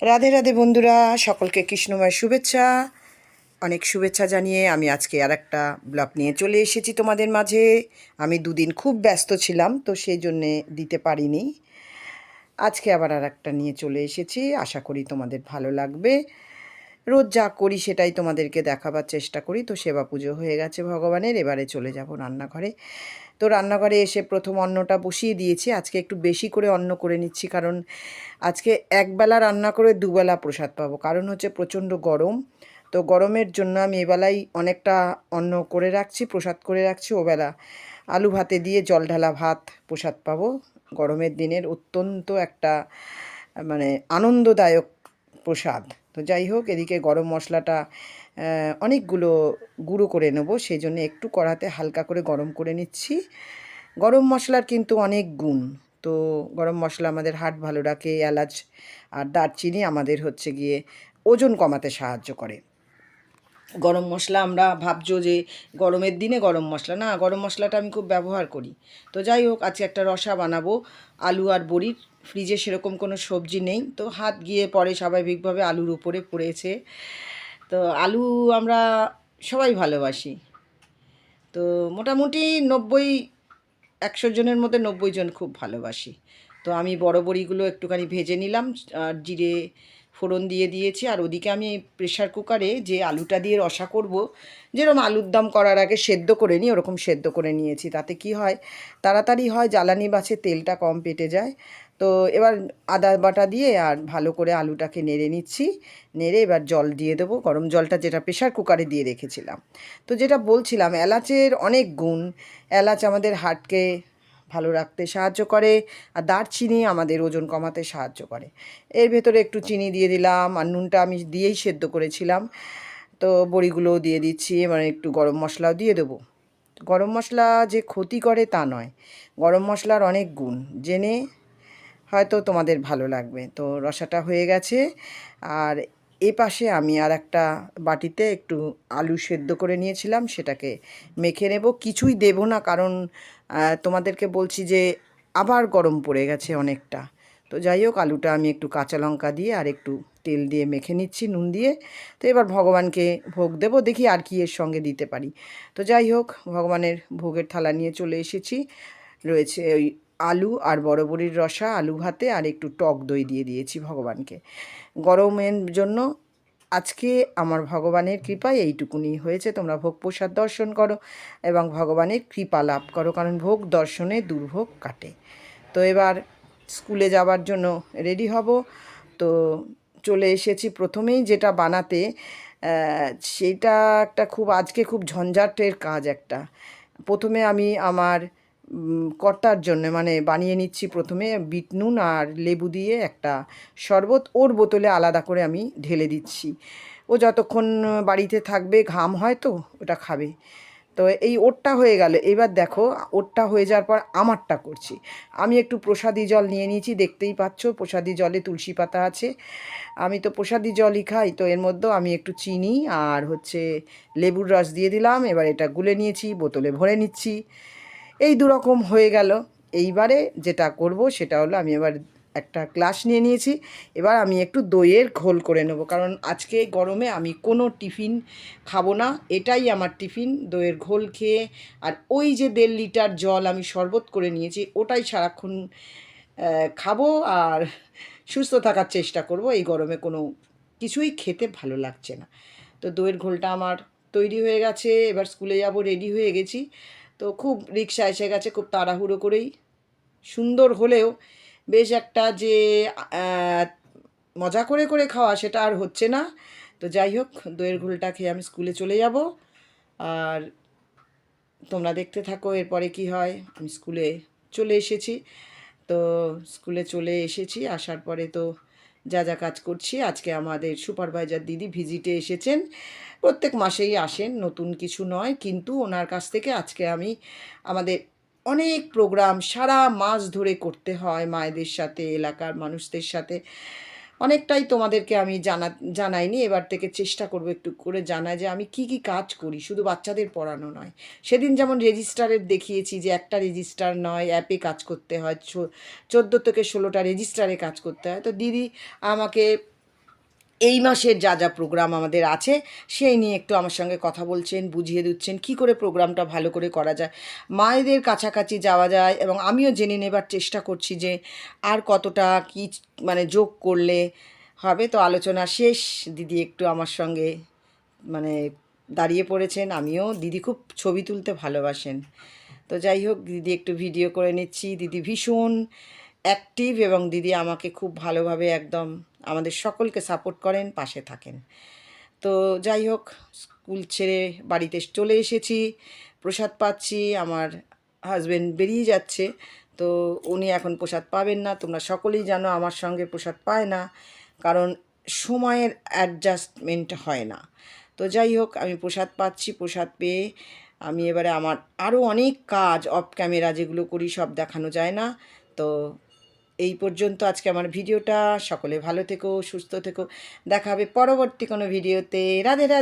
রাধে রাধে বন্ধুরা, সকলকে কৃষ্ণময় শুভেচ্ছা। অনেক শুভেচ্ছা জানিয়ে আমি আজকে আর একটা ব্লগ নিয়ে চলে এসেছি তোমাদের মাঝে। আমি দুদিন খুব ব্যস্ত ছিলাম, তো সেই জন্যে দিতে পারিনি। আজকে আবার আর একটা নিয়ে চলে এসেছি, আশা করি তোমাদের ভালো লাগবে। রোজ যা করি সেটাই তোমাদেরকে দেখাবার চেষ্টা করি। তো সেবা পুজো হয়ে গেছে ভগবানের, এবারে চলে যাব রান্নাঘরে। তো রান্নাঘরে এসে প্রথম অন্নটা বসিয়ে দিয়েছি। আজকে একটু বেশি করে অন্ন করে নিচ্ছি কারণ আজকে একবেলা রান্না করে দুবেলা প্রসাদ পাবো। কারণ হচ্ছে প্রচণ্ড গরম। তো গরমের জন্য আমি এবেলাই অনেকটা অন্ন করে রাখছি, প্রসাদ করে রাখছি। ওবেলা আলু ভাতে দিয়ে জল ঢালা ভাত প্রসাদ পাবো। গরমের দিনের অত্যন্ত একটা মানে আনন্দদায়ক প্রসাদ। তো যাই হোক, এদিকে গরম মশলাটা অনেকগুলো গুঁড়ো করে নেব সেই জন্য একটু কড়াতে হালকা করে গরম করে নিচ্ছি। গরম মশলার কিন্তু অনেক গুণ। তো গরম মশলা আমাদের হাট ভালো রাখে, এলাচ আর দারচিনি আমাদের হচ্ছে গিয়ে ওজন কমাতে সাহায্য করে। গরম মশলা আমরা ভাবছ যে গরমের দিনে গরম মশলা। না, গরম মশলাটা আমি খুব ব্যবহার করি। তো যাই হোক, আজকে একটা রসা বানাবো, আলু আর বড়ির। ফ্রিজে সেরকম কোনো সবজি নেই। তো হাত গিয়ে পরে স্বাভাবিকভাবে আলুর উপরে পড়েছে। তো আলু আমরা সবাই ভালোবাসি। তো মোটামুটি নব্বই, একশো জনের মধ্যে নব্বই জন খুব ভালোবাসি। তো আমি বড় বড়িগুলো একটুখানি ভেজে নিলাম, আর জিরে ফোড়ন দিয়ে দিয়েছি, আর ওদিকে আমি প্রেশার কুকারে যে আলুটা দিয়ে রসা করব, যেরকম আলুর দম করার আগে সেদ্ধ করে নিই, ওরকম সেদ্ধ করে নিয়েছি। তাতে কি হয়, তাড়াতাড়ি হয়, জ্বালানি বাছে তেলটা কম পেটে যায়। তো এবার আদা বাটা দিয়ে আর ভালো করে আলুটাকে নেড়ে নিচ্ছি। নেড়ে এবার জল দিয়ে দেবো, গরম জলটা যেটা প্রেশার কুকারে দিয়ে রেখেছিলাম। তো যেটা বলছিলাম, এলাচের অনেক গুণ। এলাচ আমাদের হার্টকে রাখতে সাহায্য করে, আর দারচিনি আমাদের ওজন কমাতে সাহায্য করে। এর ভেতরে একটু চিনি দিয়ে দিলাম, আর নুনটা আমি দিয়েই সেদ্ধ করেছিলাম। তো বড়িগুলোও দিয়ে দিচ্ছি মানে একটু গরম মশলাও দিয়ে দেবো। গরম মশলা যে ক্ষতি করে তা নয়, গরম মশলার অনেক গুণ। জেনে হয়তো তোমাদের ভালো লাগবে। তো রসাটা হয়ে গেছে, আর এ পাশে আমি আর একটা বাটিতে একটু আলু সেদ্ধ করে নিয়েছিলাম, সেটাকে মেখে নেব। কিছুই দেব না, কারণ তোমাদেরকে বলছি যে আবার গরম পড়ে গেছে অনেকটা। তো যাই হোক, আলুটা আমি একটু কাঁচা লঙ্কা দিয়ে আর একটু তেল দিয়ে মেখে নিচ্ছি, নুন দিয়ে। তো এবার ভগবানকে ভোগ দেবো, দেখি আর কি এর সঙ্গে দিতে পারি। তো যাই হোক, ভগবানের ভোগের থালা নিয়ে চলে এসেছি। রয়েছে ওই আলু আর বড় বড়ির রসা, আলু ভাতে আর একটু টক দই দিয়ে দিয়েছি ভগবানকে। গরমের জন্য আজকে আমার ভগবানের কৃপায় এইটুকুনি হয়েছে। তোমরা ভোগ প্রসাদ দর্শন করো এবং ভগবানের কৃপা লাভ করো, কারণ ভোগ দর্শনে দুর্ভোগ কাটে। তো এবার স্কুলে যাওয়ার জন্য রেডি হব। তো চলে এসেছি প্রথমেই যেটা বানাতে। সেটা একটা খুব, আজকে খুব ঝঞ্ঝাটের কাজ একটা। প্রথমে আমি আমার কর্তার জন্য মানে বানিয়ে নিচ্ছি প্রথমে বিট নুন আর লেবু দিয়ে একটা শরবত। ওর বোতলে আলাদা করে আমি ঢেলে দিচ্ছি। ও যতক্ষণ বাড়িতে থাকবে, ঘাম হয় তো, ওটা খাবে। তো এই ওরটা হয়ে গেল। এবার দেখো ওরটা হয়ে যাওয়ার পর আমারটা করছি। আমি একটু প্রসাদি জল নিয়ে নিয়েছি, দেখতেই পাচ্ছ, প্রসাদি জলে তুলসী পাতা আছে। আমি তো প্রসাদি জলই খাই, তো এর মধ্যেও আমি একটু চিনি আর হচ্ছে লেবুর রস দিয়ে দিলাম। এবার এটা গুলে নিয়েছি, বোতলে ভরে নিচ্ছি। এই দুরকম হয়ে গেল। এইবারে যেটা করব সেটা হলো আমি এবার একটা গ্লাস নিয়ে নিয়েছি। এবার আমি একটু দইয়ের ঘোল করে নেব। কারণ আজকে গরমে আমি কোনো টিফিন খাব না। এটাই আমার টিফিন, দইয়ের ঘোল খেয়ে। আর ওই যে দেড় লিটার জল আমি শরবত করে নিয়েছি, ওটাই সারাক্ষণ খাব আর সুস্থ থাকার চেষ্টা করব। এই গরমে কোনো কিছুই খেতে ভালো লাগছে না। তো দইয়ের ঘোলটা আমার তৈরি হয়ে গেছে। এবার স্কুলে যাব রেডি হয়ে গেছি। তো খুব রিক্সা এসে গেছে, খুব তাড়াহুড়ো করেই। সুন্দর হলেও বেশ একটা যে মজা করে করে খাওয়া সেটা আর হচ্ছে না। তো যাই হোক, দইয়ের ঘোলটা খেয়ে আমি স্কুলে চলে যাব। আর তোমরা দেখতে থাকো এরপরে কি হয়। আমি স্কুলে চলে এসেছি। তো স্কুলে চলে এসেছি, আসার পরে তো যা যা কাজ করছি, আজকে আমাদের সুপারভাইজার দিদি ভিজিটে এসেছেন। প্রত্যেক মাসেই আসেন, নতুন কিছু নয়, কিন্তু ওনার কাছ থেকে আজকে আমি আমাদের অনেক প্রোগ্রাম সারা মাস ধরে করতে হয় মায়েদের সাথে, এলাকার মানুষদের সাথে। অনেকটাই তোমাদেরকে আমি জানা, জানাইনি, এবার থেকে চেষ্টা করব একটু করে জানা যে আমি কি কি কাজ করি, শুধু বাচ্চাদের পড়ানো নয়। সেদিন যেমন রেজিস্টারের দেখিয়েছি যে একটা রেজিস্টার নয় অ্যাপে কাজ করতে হয় চোদ্দ থেকে ষোলোটা রেজিস্টারে কাজ করতে হয়। তো দিদি আমাকে এই মাসের যা যা প্রোগ্রাম আমাদের আছে, সেই নিয়ে একটু আমার সঙ্গে কথা বলছেন, বুঝিয়ে দিচ্ছেন, কি করে প্রোগ্রামটা ভালো করে করা যায়। মায়েদের কাছাকাছি যাওয়া যায় এবং আমিও জেনে নেবার চেষ্টা করছি যে আর কতটা কি মানে যোগ করলে হবে। তো আলোচনা শেষ, দিদি একটু আমার সঙ্গে মানে দাঁড়িয়ে পড়েছেন, আমিও। দিদি খুব ছবি তুলতে ভালোবাসেন। তো যাই হোক, দিদি একটু ভিডিও করে নিচ্ছি। দিদি ভীষণ অ্যাক্টিভ এবং দিদি আমাকে খুব ভালোভাবে একদম আমাদের সকলকে সাপোর্ট করেন, পাশে থাকেন। তো যাই হোক, স্কুল ছেড়ে বাড়িতে চলে এসেছি, প্রসাদ পাচ্ছি, আমার হাজব্যান্ড বেরিয়ে যাচ্ছে। তো উনি এখন প্রসাদ পাবেন না, তোমরা সকলেই জানো আমার সঙ্গে প্রসাদ পায় না, কারণ সময়ের অ্যাডজাস্টমেন্ট হয় না। তো যাই হোক, আমি প্রসাদ পাচ্ছি, প্রসাদ পেয়ে আমি এবারে আমার আরও অনেক কাজ অফ ক্যামেরা যেগুলো করি সব দেখানো যায় না। তো এই পর্যন্ত আজকে আমার ভিডিওটা। সকলে ভালো থেকো, সুস্থ থেকো। দেখা হবে পরবর্তী কোনো ভিডিওতে। রাধে রাধে।